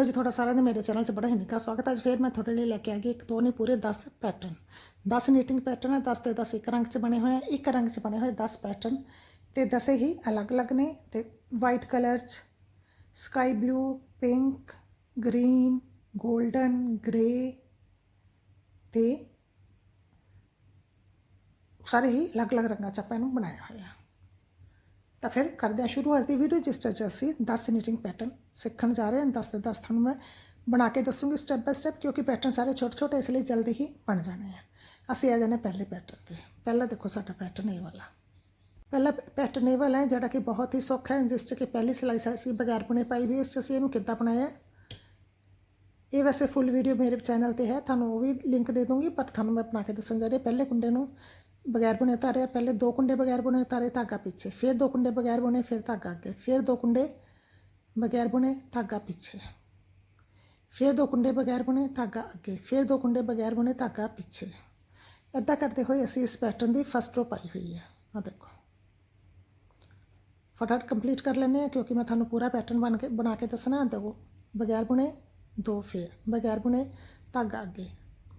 ਲੋ ਜੀ ਤੁਹਾਡਾ ਸਾਰਿਆਂ ਦਾ ਮੇਰੇ ਚੈਨਲ 'ਚ ਬੜਾ ਹੀ ਨਿੱਘਾ ਸਵਾਗਤ ਹੈ ਅੱਜ ਫੇਰ ਮੈਂ ਤੁਹਾਡੇ ਲਈ ਲੈ ਕੇ ਆ ਗਈ ਇੱਕ ਦੋ ਨਹੀਂ ਪੂਰੇ 10 ਪੈਟਰਨ 10 ਨੀਟਿੰਗ ਪੈਟਰਨ ਹੈ 10 ਤੇ 10 ਇੱਕ ਰੰਗ 'ਚ ਬਣੇ ਹੋਏ ਆ ਇੱਕ ਰੰਗ 'ਚ ਬਣੇ ਹੋਏ 10 ਪੈਟਰਨ ਤੇ 10 ਹੀ ਅਲੱਗ-ਅਲੱਗ ਨੇ ਤੇ ਵਾਈਟ ਕਲਰ 'ਚ sky blue pink green golden grey ਤੇ ਸਾਰੇ ਹੀ ਅਲੱਗ-ਅਲੱਗ ਰੰਗਾਂ 'ਚ ਆਪਾਂ ਇਹਨੂੰ ਬਣਾਇਆ ਹੋਇਆ ਤਾਂ ਫਿਰ ਕਰਦੇ ਹਾਂ ਸ਼ੁਰੂ। ਅੱਜ ਦੀ ਵੀਡੀਓ ਜਿਸ 'ਚ ਅਸੀਂ 10 ਨੀਟਿੰਗ ਪੈਟਰਨ ਸਿੱਖਣ ਜਾ ਰਹੇ ਹਾਂ। 10 ਤੇ 10 ਤੁਹਾਨੂੰ ਮੈਂ ਬਣਾ ਕੇ ਦੱਸੂਗੀ ਸਟੈਪ ਬਾਈ ਸਟੈਪ ਕਿਉਂਕਿ ਪੈਟਰਨ ਸਾਰੇ ਛੋਟੇ ਛੋਟੇ ਇਸ ਲਈ ਜਲਦੀ ਹੀ ਬਣ ਜਾਣੇ ਆ। ਅਸੀਂ ਆ ਜਾਣੇ ਪਹਿਲੇ ਪੈਟਰਨ ਤੇ। ਪਹਿਲਾ ਦੇਖੋ ਸਾਡਾ ਪੈਟਰਨ ਇਹ ਵਾਲਾ। ਪਹਿਲਾ ਪੈਟਰਨ ਇਹ ਵਾਲਾ ਹੈ, ਜਿਹੜਾ ਕਿ ਬਹੁਤ ਹੀ ਸੌਖਾ ਹੈ, ਜਿਸ 'ਚ ਕਿ ਪਹਿਲੀ ਸਿਲਾਈ ਅਸੀਂ ਬਗੈਰ ਬੁਣੇ ਪਾਈ ਵੀ ਇਸ 'ਚ ਅਸੀਂ ਇਹਨੂੰ ਕਿੱਦਾਂ ਬਣਾਇਆ ਹੈ। ਇਹ ਵੈਸੇ ਫੁੱਲ ਵੀਡੀਓ ਮੇਰੇ ਚੈਨਲ ਤੇ ਹੈ, ਤੁਹਾਨੂੰ ਉਹ ਵੀ ਲਿੰਕ ਦੇ ਦੂੰਗੀ ਪਰ ਤੁਹਾਨੂੰ ਮੈਂ ਬਣਾ ਕੇ ਦੱਸਣ ਜਾ ਰਹੀ ਹਾਂ। ਪਹਿਲੇ ਕੁੰਡੇ ਨੂੰ ਬਗੈਰ ਬੁਣੇ ਉਤਾਰਿਆ ਪਹਿਲੇ ਦੋ ਕੁੰਡੇ ਬਗੈਰ ਬੁਣੇ ਉਤਾਰੇ ਧਾਗਾ ਪਿੱਛੇ, ਫਿਰ ਦੋ ਕੁੰਡੇ ਬਗੈਰ ਬੁਣੇ, ਫਿਰ ਧਾਗਾ ਅੱਗੇ, ਫਿਰ ਦੋ ਕੁੰਡੇ ਬਗੈਰ ਬੁਣੇ, ਧਾਗਾ ਪਿੱਛੇ। ਫਿਰ ਦੋ ਕੁੰਡੇ ਬਗੈਰ ਬੁਣੇ, ਧਾਗਾ ਅੱਗੇ, ਫਿਰ ਦੋ ਕੁੰਡੇ ਬਗੈਰ ਬੁਣੇ, ਧਾਗਾ ਪਿੱਛੇ। ਇੱਦਾਂ ਕਰਦੇ ਹੋਏ ਅਸੀਂ ਇਸ ਪੈਟਰਨ ਦੀ ਫਸਟ ਰੋ ਪਾਈ ਹੋਈ ਹੈ। ਆ ਦੇਖੋ। ਫਟਾਫਟ ਕੰਪਲੀਟ ਕਰ ਲੈਂਦੇ ਹਾਂ, ਕਿਉਂਕਿ ਮੈਂ ਤੁਹਾਨੂੰ ਪੂਰਾ ਪੈਟਰਨ ਬਣ ਕੇ, ਬਣਾ ਕੇ ਦੱਸਣਾ ਦੇਖੋ ਬਗੈਰ ਬੁਣੇ, ਦੋ ਫੇਰ, ਬਗੈਰ ਬੁਣੇ, ਧਾਗਾ ਅੱਗੇ।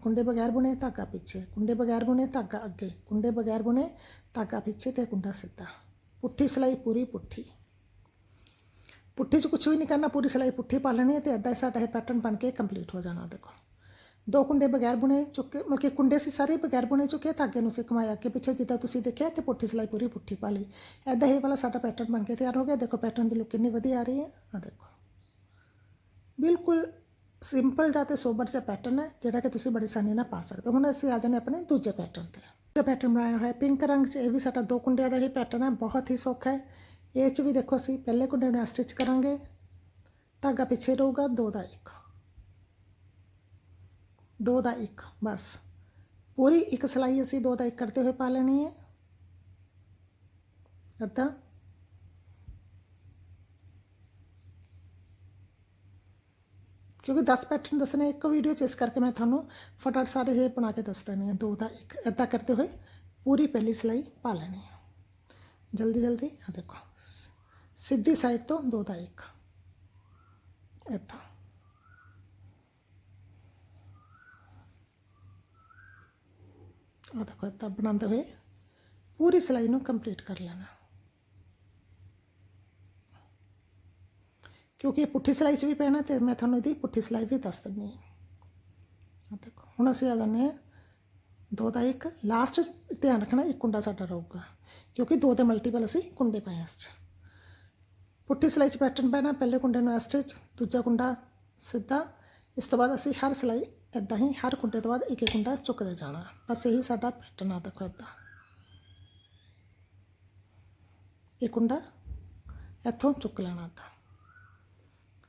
ਕੁੰਡੇ ਬਗੈਰ ਬੁਣੇ ਧਾਗਾ ਪਿੱਛੇ, ਕੁੰਡੇ ਬਗੈਰ ਬੁਣੇ ਧਾਗਾ ਅੱਗੇ, ਕੁੰਡੇ ਬਗੈਰ ਬੁਣੇ ਧਾਗਾ ਪਿੱਛੇ ਤੇ ਕੁੰਡਾ ਸਿੱਧਾ। ਪੁੱਠੀ ਸਿਲਾਈ ਪੂਰੀ ਪੁੱਠੀ। ਪੁੱਠੀ 'ਚ ਕੁਝ ਵੀ ਨਹੀਂ ਕਰਨਾ, ਪੂਰੀ ਸਿਲਾਈ ਪੁੱਠੀ ਪਾ ਲੈਣੀ ਹੈ ਤੇ ਐਦਾਂ ਹੀ ਸਾਡਾ ਇਹ ਪੈਟਰਨ ਬਣ ਕੇ ਕੰਪਲੀਟ ਹੋ ਜਾਣਾ, ਦੇਖੋ। ਦੋ ਕੁੰਡੇ ਬਗੈਰ ਬੁਣੇ ਚੁੱਕੇ, ਮਤਲਬ ਕਿ ਕੁੰਡੇ ਸੀ ਸਾਰੇ ਬਗੈਰ ਬੁਣੇ ਚੁੱਕੇ, ਧਾਗੇ ਨੂੰ ਸੀ ਕਮਾਇਆ ਅੱਗੇ ਪਿੱਛੇ, ਜਿੱਦਾਂ ਤੁਸੀਂ ਦੇਖਿਆ ਤੇ ਪੁੱਠੀ ਸਿਲਾਈ ਪੂਰੀ ਪੁੱਠੀ ਪਾ ਲਈ। ਐਦਾਂ ਹੀ ਵਾਲਾ ਸਾਡਾ ਪੈਟਰਨ ਬਣ ਕੇ ਤਿਆਰ ਹੋ ਗਿਆ। ਦੇਖੋ ਪੈਟਰਨ ਦੀ ਲੁੱਕ ਕਿੰਨੀ ਵਧੀਆ ਆ ਰਹੀ ਹੈ। ਆ ਦੇਖੋ। ਬਿਲਕੁਲ ਸਿੰਪਲ ਜਾਂ ਤੇ ਸੋਬਰ ਜਿਹਾ ਪੈਟਰਨ ਹੈ, ਜਿਹੜਾ ਕਿ ਤੁਸੀਂ ਬੜੀ ਆਸਾਨੀ ਨਾਲ ਪਾ ਸਕਦੇ ਹੋ। ਹੁਣ ਅਸੀਂ ਆ ਜਾਂਦੇ ਆਪਣੇ ਦੂਜੇ ਪੈਟਰਨ ਤੇ। ਦੂਜਾ ਪੈਟਰਨ ਬਣਾਇਆ ਹੋਇਆ ਪਿੰਕ ਰੰਗ 'ਚ, ਇਹ ਵੀ ਸਾਡਾ ਦੋ ਕੁੰਡਿਆਂ ਦਾ ਹੀ ਪੈਟਰਨ ਹੈ, ਬਹੁਤ ਹੀ ਸੌਖਾ ਹੈ। ਇਹ 'ਚ ਵੀ ਦੇਖੋ ਅਸੀਂ ਪਹਿਲੇ ਕੁੰਡੇ ਨੂੰ ਸਟਿਚ ਕਰਾਂਗੇ। ਧਾਗਾ ਪਿੱਛੇ ਰਹੂਗਾ, ਦੋ ਦਾ ਇੱਕ। ਦੋ ਦਾ ਇੱਕ, ਬਸ। ਪੂਰੀ ਇੱਕ ਸਲਾਈ ਅਸੀਂ ਦੋ ਦਾ ਇੱਕ ਕਰਦੇ ਹੋਏ ਪਾ ਲੈਣੀ ਹੈ। ਅੱਧਾ ਕਿਉਂਕਿ 10 ਪੈਟਰਨ ਦੱਸਣੇ ਇੱਕ ਵੀਡੀਓ 'ਚ, ਇਸ ਕਰਕੇ ਮੈਂ ਤੁਹਾਨੂੰ ਫਟਾਫਟ ਸਾਰੇ ਇਹ ਬਣਾ ਕੇ ਦੱਸ ਦੇਣੇ ਹਾਂ। ਦੋ ਦਾ ਇੱਕ ਇੱਦਾਂ ਕਰਦੇ ਹੋਏ ਪੂਰੀ ਪਹਿਲੀ ਸਿਲਾਈ ਪਾ ਲੈਣੀ ਹੈ ਜਲਦੀ ਜਲਦੀ ਆ ਦੇਖੋ। ਸ- ਸਿੱਧੀ ਸਾਈਡ ਤੋਂ ਦੋ ਦਾ ਇੱਕ। ਇੱਦਾਂ। ਆ ਦੇਖੋ ਇੱਦਾਂ ਬਣਾਉਂਦੇ ਹੋਏ ਪੂਰੀ ਸਿਲਾਈ ਨੂੰ ਕੰਪਲੀਟ ਕਰ ਲੈਣਾ। ਕਿਉਂਕਿ ਇਹ ਪੁੱਠੀ ਸਿਲਾਈ 'ਚ ਵੀ ਪੈਣਾ ਤੇ ਮੈਂ ਤੁਹਾਨੂੰ ਇਹਦੀ ਪੁੱਠੀ ਸਿਲਾਈ ਵੀ ਦੱਸ ਦਿੰਦੀ ਹਾਂ। ਆ ਦੇਖੋ, ਹੁਣ ਅਸੀਂ ਆ ਜਾਂਦੇ ਹਾਂ। ਦੋ ਦਾ ਇੱਕ ਲਾਸਟ 'ਚ ਧਿਆਨ ਰੱਖਣਾ ਇੱਕ ਕੁੰਡਾ ਸਾਡਾ ਰਹੂਗਾ, ਕਿਉਂਕਿ ਦੋ ਦੇ ਮਲਟੀਪਲ ਅਸੀਂ ਕੁੰਡੇ ਪਾਏ ਇਸ 'ਚ। ਪੁੱਠੀ ਸਿਲਾਈ 'ਚ ਪੈਟਰਨ ਪੈਣਾ ਪਹਿਲੇ ਕੁੰਡੇ ਨੂੰ ਸਟਿਚ ਦੂਜਾ ਕੁੰਡਾ ਸਿੱਧਾ। ਇਸ ਤੋਂ ਬਾਅਦ ਅਸੀਂ ਹਰ ਸਿਲਾਈ ਇਦਾਂ ਹੀ, ਹਰ ਕੁੰਡੇ ਤੋਂ ਬਾਅਦ ਇੱਕ ਇੱਕ ਕੁੰਡਾ ਚੁੱਕਦੇ ਜਾਣਾ। ਬਸ ਇਹੀ ਸਾਡਾ ਪੈਟਰਨ ਆ ਦੇਖੋ ਇਦਾਂ ਇਹ ਕੁੰਡਾ ਇੱਥੋਂ ਚੁੱਕ ਲੈਣਾ ਤਾਂ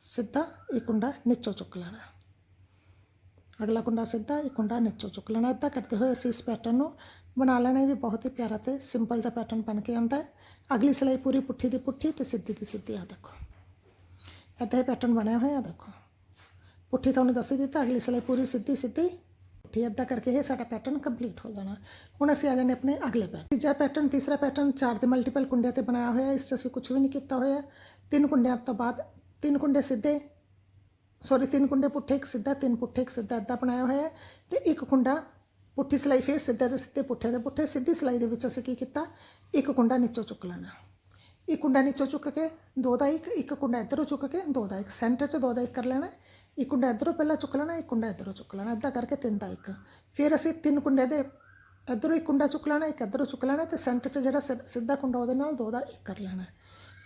ਸਿੱਧਾ ਇਹ ਕੁੰਡਾ ਨੀਚੋਂ ਚੁੱਕ ਲੈਣਾ। ਅਗਲਾ ਕੁੰਡਾ ਸਿੱਧਾ, ਇਹ ਕੁੰਡਾ ਨੀਚੋਂ ਚੁੱਕ ਲੈਣਾ। ਇੱਦਾਂ ਕਰਦੇ ਹੋਏ ਅਸੀਂ ਇਸ ਪੈਟਰਨ ਨੂੰ ਬਣਾ ਲੈਣਾ। ਇਹ ਵੀ ਬਹੁਤ ਹੀ ਪਿਆਰਾ ਤੇ ਸਿੰਪਲ ਜਿਹਾ ਪੈਟਰਨ ਬਣ ਕੇ ਆਉਂਦਾ ਹੈ। ਅਗਲੀ ਸਿਲਾਈ ਪੂਰੀ ਪੁੱਠੀ ਦੀ ਪੁੱਠੀ ਤੇ ਸਿੱਧੀ ਦੀ ਸਿੱਧੀ ਆ ਦੇਖੋ। ਇੱਦਾਂ ਇਹ ਪੈਟਰਨ ਬਣਿਆ ਹੋਇਆ ਦੇਖੋ। ਪੁੱਠੀ ਤੁਹਾਨੂੰ ਦੱਸੀ ਦਿੱਤਾ, ਅਗਲੀ ਸਿਲਾਈ ਪੂਰੀ ਸਿੱਧੀ ਸਿੱਧੀ। ਪੁੱਠੀ ਇੱਦਾਂ ਕਰਕੇ ਇਹ ਸਾਡਾ ਪੈਟਰਨ ਕੰਪਲੀਟ ਹੋ ਜਾਣਾ। ਹੁਣ ਅਸੀਂ ਆ ਜਾਂਦੇ ਆਪਣੇ ਅਗਲੇ ਪੈਟਰਨ ਤੀਜਾ ਪੈਟਰਨ ਤੀਸਰਾ ਪੈਟਰਨ ਚਾਰ ਦੇ ਮਲਟੀਪਲ ਕੁੰਡਿਆਂ ਤੇ ਬਣਾਇਆ ਹੋਇਆ। ਇਸ 'ਚ ਅਸੀਂ ਕੁਝ ਵੀ ਨਹੀਂ ਕੀਤਾ ਹੋਇਆ। ਤਿੰਨ ਕੁੰਡਿਆਂ ਤੋਂ ਬਾਅਦ ਤਿੰਨ ਕੁੰਡੇ ਸਿੱਧੇ। ਸੌਰੀ ਤਿੰਨ ਕੁੰਡੇ ਪੁੱਠੇ, ਇੱਕ ਸਿੱਧਾ, ਤਿੰਨ ਪੁੱਠੇ, ਇੱਕ ਸਿੱਧਾ ਇੱਦਾਂ ਬਣਾਇਆ ਹੋਇਆ ਹੈ। ਤੇ ਇੱਕ ਕੁੰਡਾ ਪੁੱਠੀ ਸਿਲਾਈ, ਫਿਰ ਸਿੱਧੇ ਦੇ ਸਿੱਧੇ, ਪੁੱਠੇ ਦੇ ਪੁੱਠੇ, ਸਿੱਧੀ ਸਿਲਾਈ ਦੇ ਵਿੱਚ ਅਸੀਂ ਕੀ ਕੀਤਾ? ਇੱਕ ਕੁੰਡਾ ਨੀਚੋਂ ਚੁੱਕ ਲੈਣਾ। ਇੱਕ ਕੁੰਡਾ ਨੀਚੋਂ ਚੁੱਕ ਕੇ ਦੋ ਦਾ ਇੱਕ ਇੱਕ ਕੁੰਡਾ ਇੱਧਰੋਂ ਚੁੱਕ ਕੇ ਦੋ ਦਾ ਇੱਕ। ਸੈਂਟਰ 'ਚ ਦੋ ਦਾ ਇੱਕ ਕਰ ਲੈਣਾ। ਇੱਕ ਕੁੰਡਾ ਇੱਧਰੋਂ ਪਹਿਲਾਂ ਚੁੱਕ ਲੈਣਾ, ਇੱਕ ਕੁੰਡਾ ਇੱਧਰੋਂ ਚੁੱਕ ਲੈਣਾ। ਇੱਦਾਂ ਕਰਕੇ ਤਿੰਨ ਦਾ ਇੱਕ। ਫਿਰ ਅਸੀਂ ਤਿੰਨ ਕੁੰਡੇ ਦੇ ਇੱਧਰੋਂ ਇੱਕ ਕੁੰਡਾ ਚੁੱਕ ਲੈਣਾ, ਇੱਕ ਇੱਧਰੋਂ ਚੁੱਕ ਲੈਣਾ ਤੇ ਸੈਂਟਰ 'ਚ ਜਿਹੜਾ ਸਿ- ਸਿੱਧਾ ਕੁੰਡਾ ਉਹਦੇ ਨਾਲ ਦੋ ਦਾ ਇੱਕ ਕਰ ਲੈਣਾ।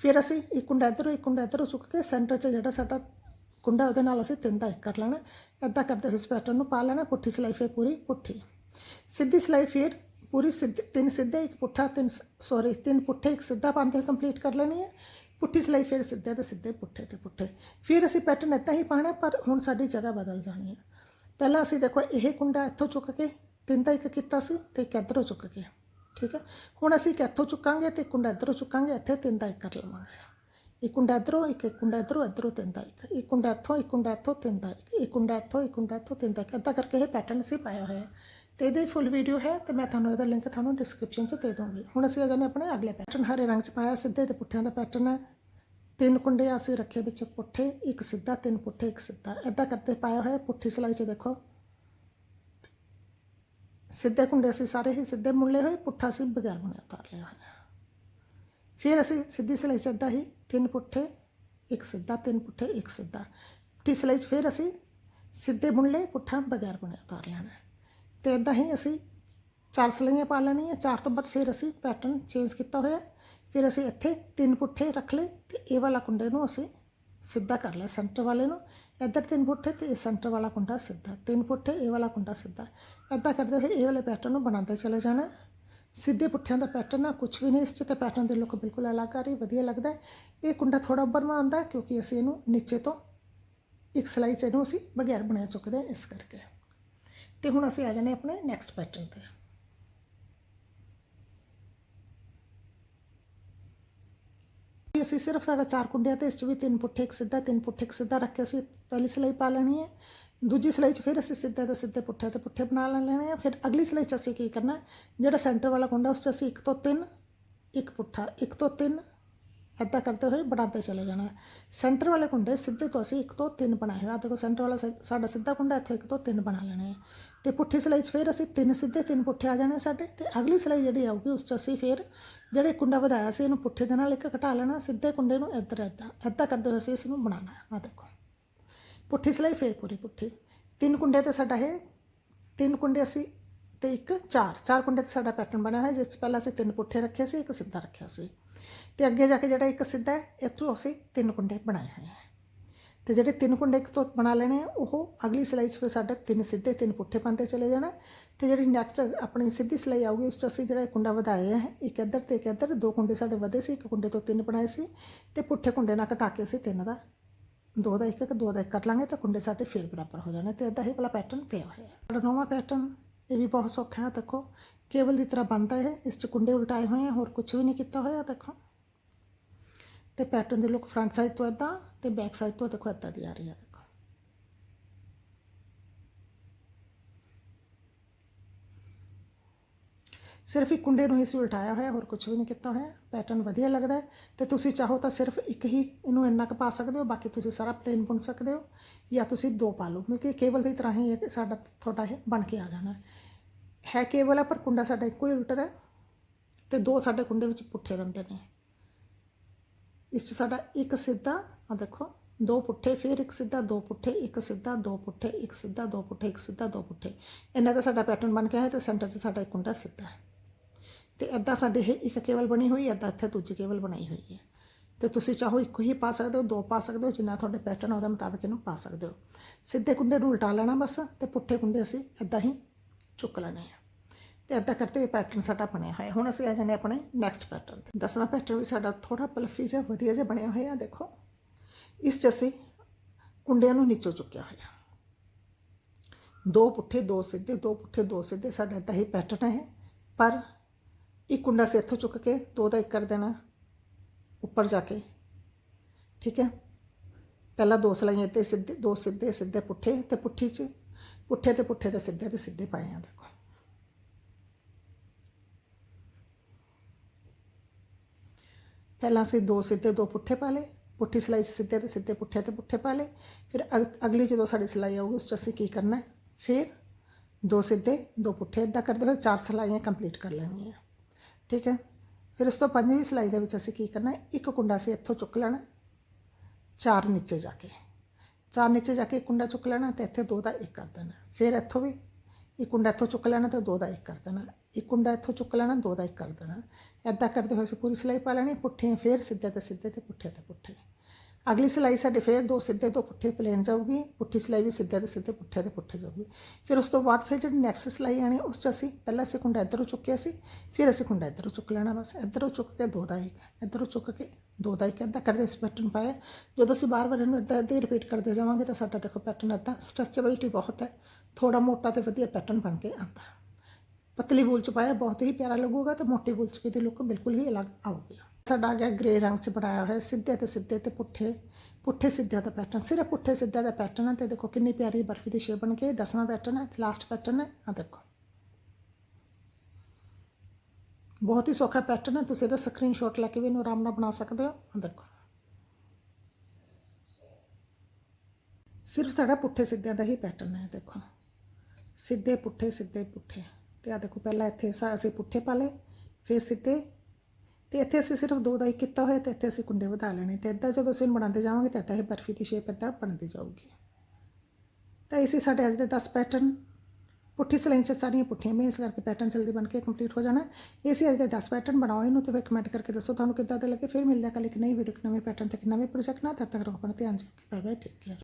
ਫਿਰ ਅਸੀਂ ਇੱਕ ਕੁੰਡਾ ਇੱਧਰੋਂ, ਇੱਕ ਕੁੰਡਾ ਇੱਧਰੋਂ ਚੁੱਕ ਕੇ ਸੈਂਟਰ 'ਚ ਜਿਹੜਾ ਸਾਡਾ ਕੁੰਡਾ ਉਹਦੇ ਨਾਲ ਅਸੀਂ ਤਿੰਨ ਦਾ ਇੱਕ ਕਰ ਲੈਣਾ। ਇੱਦਾਂ ਕਰਦੇ ਹੋਏ ਇਸ ਪੈਟਰਨ ਨੂੰ ਪਾ ਲੈਣਾ, ਪੁੱਠੀ ਸਿਲਾਈ ਫਿਰ ਪੂਰੀ ਪੁੱਠੀ। ਸਿੱਧੀ ਸਿਲਾਈ ਫਿਰ ਪੂਰੀ ਸਿੱਧੇ, ਤਿੰਨ ਸਿੱਧੇ, ਇੱਕ ਪੁੱਠਾ, ਤਿੰਨ ਸੌਰੀ ਤਿੰਨ ਪੁੱਠੇ, ਇੱਕ ਸਿੱਧਾ ਪਾਉਂਦੇ ਹੋਏ ਕੰਪਲੀਟ ਕਰ ਲੈਣੀ ਹੈ। ਪੁੱਠੀ ਸਿਲਾਈ ਫਿਰ ਸਿੱਧੇ ਤੇ ਸਿੱਧੇ, ਪੁੱਠੇ ਤੇ ਪੁੱਠੇ। ਫਿਰ ਅਸੀਂ ਪੈਟਰਨ ਇੱਦਾਂ ਹੀ ਪਾਣਾ ਪਰ ਹੁਣ ਸਾਡੀ ਜਗ੍ਹਾ ਬਦਲ ਜਾਣੀ ਹੈ। ਪਹਿਲਾਂ ਅਸੀਂ ਦੇਖੋ ਇਹ ਕੁੰਡਾ ਇੱਥੋਂ ਚੁੱਕ ਕੇ ਤਿੰਨ ਦਾ ਇੱਕ ਕੀਤਾ ਸੀ ਤੇ ਇੱਕ ਇੱਧਰੋਂ ਚੁੱਕ ਕੇ। ਠੀਕ ਹੈ? ਹੁਣ ਅਸੀਂ ਇੱਕ ਇੱਥੋਂ ਚੁੱਕਾਂਗੇ ਤੇ ਇੱਕ ਕੁੰਡਾ ਇੱਧਰੋਂ ਚੁੱਕਾਂਗੇ, ਇੱਥੇ ਤਿੰਨ ਦਾ ਇੱਕ ਕਰ ਲਵਾਂਗੇ। ਇੱਕ ਕੁੰਡਾ ਇੱਧਰੋਂ, ਇੱਕ ਇੱਕ ਕੁੰਡਾ ਇੱਧਰੋਂ ਇੱਧਰੋਂ ਤਿੰਨ ਦਾ ਇੱਕ। ਇੱਕ ਕੁੰਡਾ ਇੱਥੋਂ, ਇੱਕ ਕੁੰਡਾ ਇੱਥੋਂ ਤਿੰਨ ਦਾ ਇੱਕ। ਇੱਕ ਕੁੰਡਾ ਇੱਥੋਂ, ਇੱਕ ਕੁੰਡਾ ਇੱਥੋਂ ਤਿੰਨ ਦਾ ਇੱਕ। ਇੱਦਾਂ ਕਰਕੇ ਇਹ ਪੈਟਰਨ ਅਸੀਂ ਪਾਇਆ ਹੋਇਆ ਹੈ। ਤੇ ਇਹਦੀ ਫੁੱਲ ਵੀਡੀਓ ਹੈ ਤੇ ਮੈਂ ਤੁਹਾਨੂੰ ਇਹਦਾ ਲਿੰਕ ਤੁਹਾਨੂੰ ਡਿਸਕ੍ਰਿਪਸ਼ਨ 'ਚ ਦੇ ਦੂੰਗੀ ਹੁਣ ਅਸੀਂ ਆ ਜਾਂਦੇ ਆਪਣੇ ਅਗਲੇ ਪੈਟਰਨ ਹਰੇ ਰੰਗ 'ਚ ਪਾਇਆ, ਸਿੱਧੇ ਤੇ ਪੁੱਠਿਆਂ ਦਾ ਪੈਟਰਨ ਹੈ। ਤਿੰਨ ਕੁੰਡੇ ਅਸੀਂ ਰੱਖੇ ਵਿੱਚ ਪੁੱਠੇ, ਇੱਕ ਸਿੱਧਾ, ਤਿੰਨ ਪੁੱਠੇ, ਇੱਕ ਸਿੱਧਾ। ਐਦਾਂ ਕਰਦੇ ਪਾਇਆ ਹੋਇਆ, ਪੁੱਠੀ ਸਿਲਾਈ 'ਚ ਦੇਖੋ। ਸਿੱਧੇ ਕੁੰਡੇ ਅਸੀਂ ਸਾਰੇ ਹੀ ਸਿੱਧੇ ਮੁੰਨੇ ਹੋਏ, ਪੁੱਠਾ ਸੀ ਬਗੈਰ ਬੁਣਿਆ ਉਤਾਰ ਲਿਆ ਹੋਇਆ। ਫਿਰ ਅਸੀਂ ਸਿੱਧੀ ਸਿਲਾਈ 'ਚ ਏਦਾਂ ਹੀ ਤਿੰਨ ਪੁੱਠੇ, ਇੱਕ ਸਿੱਧਾ, ਤਿੰਨ ਪੁੱਠੇ, ਇੱਕ ਸਿੱਧਾ। ਪੁੱਠੀ ਸਿਲਾਈ 'ਚ ਫਿਰ ਅਸੀਂ ਸਿੱਧੇ ਬੁਣ ਪੁੱਠਾ ਬਗੈਰ ਬੁਣਿਆ ਉਤਾਰ ਲੈਣਾ ਤੇ ਇਦਾਂ ਹੀ ਅਸੀਂ ਚਾਰ ਸਿਲਾਈਆਂ ਪਾ ਲੈਣੀਆਂ, ਚਾਰ ਤੋਂ ਬਾਅਦ ਫਿਰ ਅਸੀਂ ਪੈਟਰਨ ਚੇਂਜ ਕੀਤਾ ਹੋਇਆ। ਫਿਰ ਅਸੀਂ ਇੱਥੇ ਤਿੰਨ ਪੁੱਠੇ ਰੱਖ ਲਏ ਤੇ ਇਹ ਵਾਲਾ ਕੁੰਡੇ ਨੂੰ ਅਸੀਂ ਸਿੱਧਾ ਕਰ ਲਿਆ ਸੈਂਟਰ ਵਾਲੇ ਨੂੰ। ਇੱਧਰ ਤਿੰਨ ਪੁੱਠੇ ਤੇ ਇਹ ਸੈਂਟਰ ਵਾਲਾ ਕੁੰਡਾ ਸਿੱਧਾ ਤਿੰਨ ਪੁੱਠੇ ਇਹ ਵਾਲਾ ਕੁੰਡਾ ਸਿੱਧਾ ਇੱਦਾਂ ਕਰਦੇ ਹੋਏ ਇਹ ਵਾਲੇ ਪੈਟਰਨ ਨੂੰ ਬਣਾਉਂਦੇ ਚਲੇ ਜਾਣਾ ਸਿੱਧੇ ਪੁੱਠਿਆਂ ਦਾ ਪੈਟਰਨ ਆ ਕੁਝ ਵੀ ਨਹੀਂ ਇਸ 'ਚ ਤੇ ਪੈਟਰਨ ਦੇ ਲੁੱਕ ਬਿਲਕੁਲ ਅਲੱਗ ਆ ਰਹੀ ਵਧੀਆ ਲੱਗਦਾ ਇਹ ਕੁੰਡਾ ਥੋੜਾ ਉੱਪਰਵਾ ਆਉਂਦਾ ਕਿਉਂਕਿ ਅਸੀਂ ਇਹਨੂੰ ਨੀਚੇ ਤੋਂ ਇੱਕ ਸਲਾਈ 'ਚ ਇਹਨੂੰ ਅਸੀਂ ਬਗੈਰ ਬਣਾ ਚੁੱਕਦੇ ਹਾਂ ਇਸ ਕਰਕੇ ਤੇ ਹੁਣ ਅਸੀਂ ਆ ਜਾਂਦੇ ਹਾਂ ਆਪਣੇ ਨੈਕਸਟ ਪੈਟਰਨ ਤੇ ਅਸੀਂ ਸਿਰਫ ਸਾਡਾ ਚਾਰ ਕੁੰਡਿਆਂ ਤੇ ਇਸ 'ਚ ਵੀ ਤਿੰਨ ਪੁੱਠੇ, ਇੱਕ ਸਿੱਧਾ, ਤਿੰਨ ਪੁੱਠੇ, ਇੱਕ ਸਿੱਧਾ ਰੱਖ ਕੇ ਅਸੀਂ ਪਹਿਲੀ ਸਿਲਾਈ ਪਾ ਲੈਣੀ ਹੈ। ਦੂਜੀ ਸਿਲਾਈ 'ਚ ਫਿਰ ਅਸੀਂ ਸਿੱਧੇ ਤੇ ਸਿੱਧੇ ਪੁੱਠੇ ਤੇ ਪੁੱਠੇ ਬਣਾ ਲੈਣੇ ਆ ਫਿਰ ਅਗਲੀ ਸਿਲਾਈ 'ਚ ਅਸੀਂ ਕੀ ਕਰਨਾ ਜਿਹੜਾ ਸੈਂਟਰ ਵਾਲਾ ਕੁੰਡਾ, ਉਸ 'ਚ ਅਸੀਂ ਇੱਕ ਤੋਂ ਤਿੰਨ, ਇੱਕ ਪੁੱਠਾ, ਇੱਕ ਤੋਂ ਤਿੰਨ ਇੱਦਾਂ ਕਰਦੇ ਹੋਏ ਬਣਾਉਂਦੇ ਚਲੇ ਜਾਣਾ। ਸੈਂਟਰ ਵਾਲੇ ਕੁੰਡੇ ਸਿੱਧੇ ਤੋਂ ਅਸੀਂ ਇੱਕ ਤੋਂ ਤਿੰਨ ਬਣਾਏ ਹੋਏ ਆ। ਦੇਖੋ ਸੈਂਟਰ ਵਾਲਾ ਸਾ- ਸਾਡਾ ਸਿੱਧਾ ਕੁੰਡਾ ਇੱਥੇ ਇੱਕ ਤੋਂ ਤਿੰਨ ਬਣਾ ਲੈਣੇ ਆ। ਤੇ ਪੁੱਠੀ ਸਿਲਾਈ 'ਚ ਫਿਰ ਅਸੀਂ ਤਿੰਨ ਸਿੱਧੇ ਤਿੰਨ ਪੁੱਠੇ ਆ ਜਾਣੇ ਸਾਡੇ। ਤੇ ਅਗਲੀ ਸਿਲਾਈ ਜਿਹੜੀ ਆਊਗੀ ਉਸ 'ਚ ਅਸੀਂ ਫਿਰ ਜਿਹੜੇ ਕੁੰਡਾ ਵਧਾਇਆ ਸੀ ਇਹਨੂੰ ਪੁੱਠੇ ਦੇ ਨਾਲ ਇੱਕ ਘਟਾ ਲੈਣਾ, ਸਿੱਧੇ ਕੁੰਡੇ ਨੂੰ ਇੱਧਰ ਇੱਦਾਂ ਇੱਦਾਂ ਕਰਦੇ ਹੋਏ ਅਸੀਂ ਇਸ ਨੂੰ ਬਣਾਉਣਾ ਆ ਦੇਖੋ। ਪੁੱਠੀ ਸਿਲਾਈ ਫਿਰ ਪੂਰੀ ਪੁੱਠੀ। ਤਿੰਨ ਕੁੰਡੇ ਤੇ ਸਾਡਾ ਇਹ ਤਿੰਨ ਕੁੰਡੇ ਅਸੀਂ ਤੇ ਇੱਕ ਚਾਰ। ਚਾਰ ਕੁੰਡੇ ਤੇ ਸਾਡਾ ਪੈਟਰਨ ਬਣਿਆ ਹੋਇਆ, ਜਿਸ 'ਚ ਪਹਿਲਾਂ ਅਸੀਂ ਤਿੰਨ ਪੁੱਠੇ ਰੱਖੇ ਸੀ, ਇੱਕ ਸਿੱਧਾ ਰੱਖਿਆ ਸੀ। ਤੇ ਅੱਗੇ ਜਾ ਕੇ ਜਿਹੜਾ ਇੱਕ ਸਿੱਧਾ ਹੈ, ਇੱਥੋਂ ਅਸੀਂ ਤਿੰਨ ਕੁੰਡੇ ਬਣਾਏ ਹੋਏ ਹੈ ਤੇ ਜਿਹੜੇ ਤਿੰਨ ਕੁੰਡੇ ਇੱਕ ਤੋਂ ਬਣਾ ਲੈਣੇ ਆ, ਉਹ ਅਗਲੀ ਸਿਲਾਈ 'ਚ ਫਿਰ ਸਾਡਾ ਤਿੰਨ ਸਿੱਧੇ, ਤਿੰਨ ਪੁੱਠੇ ਪਾਉਂਦੇ ਚਲੇ ਜਾਣਾ। ਤੇ ਜਿਹੜੀ ਨੈਕਸਟ ਆਪਣੀ ਸਿੱਧੀ ਸਿਲਾਈ ਆਊਗੀ, ਉਸ 'ਚ ਅਸੀਂ ਜਿਹੜਾ ਇਹ ਕੁੰਡਾ ਵਧਾਏ ਹੈ ਇੱਕ ਇੱਧਰ ਤੇ ਇੱਕ ਇੱਧਰ, ਦੋ ਕੁੰਡੇ ਸਾਡੇ ਵਧੇ ਸੀ, ਇੱਕ ਕੁੰਡੇ ਤੋਂ ਤਿੰਨ ਬਣਾਏ ਸੀ। ਤੇ ਪੁੱਠੇ ਕੁੰਡੇ ਨਾਲ ਘਟਾ ਕੇ ਅਸੀਂ ਤਿੰਨ ਦਾ, ਦੋ ਦਾ ਇੱਕ ਇੱਕ, ਦੋ ਦਾ ਇੱਕ ਕਰ ਲਾਂਗੇ ਤਾਂ ਕੁੰਡੇ ਸਾਡੇ ਫਿਰ ਬਰਾਬਰ ਹੋ ਜਾਣੇ। ਤੇ ਇਦਾਂ ਹੀ ਵਾਲਾ ਪੈਟਰਨ ਪਿਆ ਹੋਇਆ। ਹੈ ਸਾਡਾ ਨਵਾਂ ਪੈਟਰਨ ਇਹ ਵੀ ਬਹੁਤ ਸੌਖਾ ਹੈ, ਦੇਖੋ। ਕੇਬਲ ਦੀ ਤਰ੍ਹਾਂ ਬਣਦਾ ਹੈ ਇਸ 'ਚ ਕੁੰਡੇ ਉਲਟਾਏ ਹੋਏ ਆ, ਹੋਰ ਕੁਝ ਵੀ ਨਹੀਂ ਕੀਤਾ ਹੋਇਆ, ਦੇਖੋ। ਤੇ ਪੈਟਰਨ ਦੇ ਲੁੱਕ ਫਰੰਟ ਸਾਈਡ ਤੋਂ ਇਦਾਂ ਤੇ ਬੈਕ ਸਾਈਡ ਤੋਂ ਦੇਖੋ ਇਦਾਂ ਦੀ ਆ ਰਹੀ ਹੈ ਦੇਖੋ। ਸਿਰਫ ਇੱਕ ਕੁੰਡੇ ਨੂੰ ਹੀ ਸੀ ਉਲਟਾਇਆ ਹੋਇਆ, ਹੋਰ ਕੁਝ ਵੀ ਨਹੀਂ ਕੀਤਾ ਹੋਇਆ ਪੈਟਰਨ ਵਧੀਆ ਲੱਗਦਾ ਹੈ। ਤੇ ਤੁਸੀਂ ਚਾਹੋ ਤਾਂ ਸਿਰਫ ਇੱਕ ਹੀ ਇਹਨੂੰ ਇੰਨਾ ਕੁ ਪਾ ਸਕਦੇ ਹੋ, ਬਾਕੀ ਤੁਸੀਂ ਸਾਰਾ ਪਲੇਨ ਬੁਣ ਸਕਦੇ ਹੋ, ਜਾਂ ਤੁਸੀਂ ਦੋ ਪਾ ਲਓ, ਕਿਉਂਕਿ ਕੇਵਲ ਦੀ ਤਰ੍ਹਾਂ ਹੀ ਸਾਡਾ, ਤੁਹਾਡਾ ਇਹ ਬਣ ਕੇ ਆ ਜਾਣਾ ਹੈ। ਕੇਵਲ ਹੈ ਪਰ ਕੁੰਡਾ ਸਾਡਾ ਇੱਕੋ ਹੀ ਉਲਟਦਾ ਹੈ ਤੇ ਦੋ ਸਾਡੇ ਕੁੰਡੇ ਵਿੱਚ ਪੁੱਠੇ ਰਹਿੰਦੇ ਨੇ। ਇਸ 'ਚ ਸਾਡਾ ਇੱਕ ਸਿੱਧਾ ਆ ਦੇਖੋ, ਦੋ ਪੁੱਠੇ, ਫਿਰ ਇੱਕ ਸਿੱਧਾ, ਦੋ ਪੁੱਠੇ, ਇੱਕ ਸਿੱਧਾ, ਦੋ ਪੁੱਠੇ, ਇੱਕ ਸਿੱਧਾ, ਦੋ ਪੁੱਠੇ, ਇੱਕ ਸਿੱਧਾ, ਦੋ ਪੁੱਠੇ। ਇਹਨਾਂ ਦਾ ਸਾਡਾ ਪੈਟਰਨ ਬਣ ਗਿਆ ਹੈ ਤੇ ਸੈਂਟਰ 'ਚ ਸਾਡਾ ਇੱਕ ਕੁੰਡਾ ਸਿੱਧਾ ਹੈ। ਤੇ ਐਦਾਂ ਸਾਡੇ ਇਹ ਇੱਕ ਕੇਵਲ ਬਣੀ ਹੋਈ ਹੈ ਐਦਾਂ ਇੱਥੇ ਦੂਜੀ ਕੇਵਲ ਬਣਾਈ ਹੋਈ ਹੈ। ਤੇ ਤੁਸੀਂ ਚਾਹੋ ਇੱਕੋ ਹੀ ਪਾ ਸਕਦੇ ਹੋ, ਦੋ ਪਾ ਸਕਦੇ ਹੋ, ਜਿੰਨਾ ਤੁਹਾਡੇ ਪੈਟਰਨ ਉਹਦੇ ਮੁਤਾਬਕ ਇਹਨੂੰ ਪਾ ਸਕਦੇ ਹੋ। ਸਿੱਧੇ ਕੁੰਡੇ ਨੂੰ ਉਲਟਾ ਲੈਣਾ ਬਸ, ਤੇ ਪੁੱਠੇ ਕੁੰਡੇ ਅਸੀਂ ਐਦਾਂ ਹੀ ਚੁੱਕ ਲੈਣੇ ਆ। ਤੇ ਐਦਾਂ ਕਰਦੇ ਇਹ ਪੈਟਰਨ ਸਾਡਾ ਬਣਿਆ ਹੋਇਆ। ਹੁਣ ਅਸੀਂ ਆ ਜਾਂਦੇ ਹਾਂ ਆਪਣੇ ਨੈਕਸਟ ਪੈਟਰਨ ਤੇ। ਦਸਵਾਂ ਪੈਟਰਨ ਵੀ ਸਾਡਾ ਥੋੜਾ ਪਲਫੀ ਜਿਹਾ, ਵਧੀਆ ਜਿਹਾ ਬਣਿਆ ਹੋਇਆ, ਦੇਖੋ। ਇਸ 'ਚ ਅਸੀਂ ਕੁੰਡਿਆਂ ਨੂੰ ਨੀਚੋਂ ਚੁੱਕਿਆ ਹੋਇਆ। ਦੋ ਪੁੱਠੇ, ਦੋ ਸਿੱਧੇ, ਦੋ ਪੁੱਠੇ, ਦੋ ਸਿੱਧੇ, ਸਾਡਾ ਤਾਂ ਹੀ ਪੈਟਰਨ ਹੈ। ਪਰ ਇੱਕ ਕੁੰਡਾ ਸੇ ਇੱਥੋਂ ਚੁੱਕ ਕੇ, ਦੋ ਦਾ ਇੱਕ ਕਰ ਦੇਣਾ ਉੱਪਰ ਜਾ ਕੇ। ਠੀਕ ਹੈ? ਪਹਿਲਾਂ ਦੋ ਸਲਾਈਆਂ ਤੇ ਸਿੱਧੇ, ਦੋ ਸਿੱਧੇ ਸਿੱਧੇ ਪੁੱਠੇ ਤੇ ਪੁੱਠੀ 'ਚ ਪੁੱਠੇ ਤੇ ਪੁੱਠੇ ਤੇ ਸਿੱਧੇ ਤੇ ਸਿੱਧੇ ਪਾਏ ਆ ਦੇਖੋ ਪਹਿਲਾਂ ਅਸੀਂ ਦੋ ਸਿੱਧੇ ਦੋ ਪੁੱਠੇ ਪਾ ਲਏ ਪੁੱਠੀ ਸਿਲਾਈ 'ਚ ਸਿੱਧੇ ਤੇ ਸਿੱਧੇ ਪੁੱਠੇ ਤੇ ਪੁੱਠੇ ਪਾ ਲਏ ਫਿਰ ਅਗ- ਅਗਲੀ ਜਦੋਂ ਸਾਡੀ ਸਿਲਾਈ ਆਊਗੀ ਉਸ 'ਚ ਅਸੀਂ ਕੀ ਕਰਨਾ ਹੈ ਫਿਰ ਦੋ ਸਿੱਧੇ ਦੋ ਪੁੱਠੇ ਇਦਾਂ ਕਰਦੇ ਹੋਏ ਚਾਰ ਸਿਲਾਈਆਂ ਕੰਪਲੀਟ ਕਰ ਲੈਣੀਆਂ ਠੀਕ ਹੈ ਫਿਰ ਉਸ ਤੋਂ ਪੰਜਵੀਂ ਸਿਲਾਈ ਦੇ ਵਿੱਚ ਅਸੀਂ ਕੀ ਕਰਨਾ ਹੈ ਇੱਕ ਕੁੰਡਾ ਅਸੀਂ ਇੱਥੋਂ ਚੁੱਕ ਲੈਣਾ ਚਾਰ ਨੀਚੇ ਜਾ ਕੇ ਚਾਰ ਨੀਚੇ ਜਾ ਕੇ ਇੱਕ ਕੁੰਡਾ ਚੁੱਕ ਲੈਣਾ ਤੇ ਇੱਥੇ ਦੋ ਦਾ ਇੱਕ ਕਰ ਦੇਣਾ। ਫਿਰ ਇੱਥੋਂ ਵੀ ਇੱਕ ਕੁੰਡਾ ਇੱਥੋਂ ਚੁੱਕ ਲੈਣਾ ਤੇ ਦੋ ਦਾ ਇੱਕ ਕਰ ਦੇਣਾ। ਇੱਕ ਕੁੰਡਾ ਇੱਥੋਂ ਚੁੱਕ ਲੈਣਾ, ਦੋ ਦਾ ਇੱਕ ਕਰ ਦੇਣਾ। ਐਦਾਂ ਕਰਦੇ ਹੋਏ ਅਸੀਂ ਪੂਰੀ ਸਿਲਾਈ ਪਾ ਲੈਣੀ ਪੁੱਠੇ ਫਿਰ ਸਿੱਧੇ ਤੇ ਸਿੱਧੇ ਤੇ ਪੁੱਠੇ ਤੇ ਪੁੱਠੇ। ਅਗਲੀ ਸਿਲਾਈ ਸਾਡੇ ਫਿਰ ਦੋ ਸਿੱਧੇ ਤੋਂ ਪੁੱਠੇ ਪਲੇਨ ਜਾਊਗੀ, ਪੁੱਠੀ ਸਿਲਾਈ ਵੀ ਸਿੱਧੇ ਤੇ ਸਿੱਧੇ, ਪੁੱਠੇ ਤੇ ਪੁੱਠੇ ਜਾਊਗੀ। ਫਿਰ ਉਸ ਤੋਂ ਬਾਅਦ ਫਿਰ ਜਿਹੜੀ ਨੈਕਸਟ ਸਿਲਾਈ ਆਣੀ, ਉਸ 'ਚ ਅਸੀਂ ਪਹਿਲਾਂ ਅਸੀਂ ਕੁੰਡਾ ਇੱਧਰੋਂ ਚੁੱਕਿਆ ਸੀ ਫਿਰ ਅਸੀਂ ਕੁੰਡਾ ਇੱਧਰੋਂ ਚੁੱਕ ਲੈਣਾ ਬਸ। ਇੱਧਰੋਂ ਚੁੱਕ ਕੇ ਦੋ ਦਾ ਇੱਕ, ਇੱਧਰੋਂ ਚੁੱਕ ਕੇ ਦੋ ਦਾ ਇੱਕ ਇੱਦਾਂ ਕਰਦੇ ਇਸ ਪੈਟਰਨ ਪਾਇਆ। ਜਦੋਂ ਅਸੀਂ ਬਾਰ-ਬਾਰ ਇਹਨੂੰ ਇੱਦਾਂ ਇੱਦਾਂ ਹੀ ਰਿਪੀਟ ਕਰਦੇ ਜਾਵਾਂਗੇ ਤਾਂ ਸਾਡਾ ਦੇਖੋ ਪੈਟਰਨ ਇੱਦਾਂ ਸਟ੍ਰੈਚੇਬਿਲਿਟੀ ਬਹੁਤ ਹੈ। ਥੋੜਾ ਮੋਟਾ ਤੇ ਵਧੀਆ ਪੈਟਰਨ ਬਣ ਕੇ ਆਉਂਦਾ। ਪਤਲੀ ਵੂਲ ਚ ਪਾਇਆ, ਬਹੁਤ ਹੀ ਪਿਆਰਾ ਲੱਗੂਗਾ ਤੇ ਮੋਟੀ ਵੂਲ ਚ ਦੀ ਲੁੱਕ ਬਿਲਕੁਲ ਹੀ ਅਲੱਗ ਆਊਗੀ। ਸਾਡਾ ਆ ਗਿਆ ਗ੍ਰੇ ਰੰਗ 'ਚ ਬਣਾਇਆ ਹੋਇਆ ਸਿੱਧੇ ਤੇ ਸਿੱਧੇ ਤੇ ਪੁੱਠੇ ਪੁੱਠੇ ਸਿੱਧਿਆਂ ਦਾ ਪੈਟਰਨ ਸਿਰਫ ਪੁੱਠੇ ਸਿੱਧਿਆਂ ਦਾ ਪੈਟਰਨ ਹੈ ਤੇ ਦੇਖੋ ਕਿੰਨੀ ਪਿਆਰੀ ਬਰਫੀ ਦੀ ਸ਼ੇਪ ਬਣ ਕੇ ਦਸਵਾਂ ਪੈਟਰਨ ਹੈ ਤੇ ਲਾਸਟ ਪੈਟਰਨ ਹੈ ਆ ਦੇਖੋ ਬਹੁਤ ਹੀ ਸੌਖਾ ਪੈਟਰਨ ਹੈ ਤੁਸੀਂ ਇਹਦਾ ਸਕਰੀਨਸ਼ਾਟ ਲੈ ਕੇ ਵੀ ਇਹਨੂੰ ਆਰਾਮ ਨਾਲ ਬਣਾ ਸਕਦੇ ਹੋ ਆ ਦੇਖੋ ਸਿਰਫ ਸਾਡਾ ਪੁੱਠੇ ਸਿੱਧਿਆਂ ਦਾ ਹੀ ਪੈਟਰਨ ਹੈ ਦੇਖੋ ਸਿੱਧੇ ਪੁੱਠੇ ਸਿੱਧੇ ਪੁੱਠੇ ਤੇ ਆ ਦੇਖੋ ਪਹਿਲਾਂ ਇੱਥੇ ਅਸੀਂ ਪੁੱਠੇ ਪਾ ਲਏ ਫਿਰ ਸਿੱਧੇ ਤੇ ਇੱਥੇ ਅਸੀਂ ਸਿਰਫ ਦੋ ਦਾ ਹੀ ਕੀਤਾ ਹੋਇਆ ਤੇ ਇੱਥੇ ਅਸੀਂ ਕੁੰਡੇ ਵਧਾ ਲੈਣੇ। ਤੇ ਇੱਦਾਂ ਜਦੋਂ ਅਸੀਂ ਇਹਨੂੰ ਬਣਾਉਂਦੇ ਜਾਵਾਂਗੇ ਤਾਂ ਇੱਦਾਂ ਇਹ ਬਰਫੀ ਦੀ ਸ਼ੇਪ ਇੱਦਾਂ ਬਣਦੀ ਜਾਊਗੀ। ਤਾਂ ਇਸੇ ਸਾਡੇ ਅੱਜ ਦੇ 10 ਪੈਟਰਨ ਪੁੱਠੀ ਸਲਾਈ 'ਚ ਸਾਰੀਆਂ ਪੁੱਠੀਆਂ ਮੈਂ ਇਸ ਕਰਕੇ ਪੈਟਰਨ ਜਲਦੀ ਬਣ ਕੇ ਕੰਪਲੀਟ ਹੋ ਜਾਣਾ। ਇਹ ਸੀ ਅੱਜ ਦੇ 10 ਪੈਟਰਨ ਬਣਾਓ ਇਹਨੂੰ ਤੇ ਫਿਰ ਕਮੈਂਟ ਕਰਕੇ ਦੱਸੋ ਤੁਹਾਨੂੰ ਕਿੱਦਾਂ ਦੇ ਲੱਗੇ। ਫਿਰ ਮਿਲਦਾ ਕੱਲ ਇੱਕ ਨਈ ਵੀਡੀਓ ਇੱਕ ਨਵੇਂ ਪੈਟਰਨ ਤੇ ਇੱਕ ਨਵੇਂ ਪ੍ਰੋਜੈਕਟ ਨਾਲ। ਤਦ ਤੱਕ ਰੱਖੋ ਆਪਣਾ ਧਿਆਨ ਜੀ ਬਾਏ ਬਾਏ ਟੇਕ ਕੇਅਰ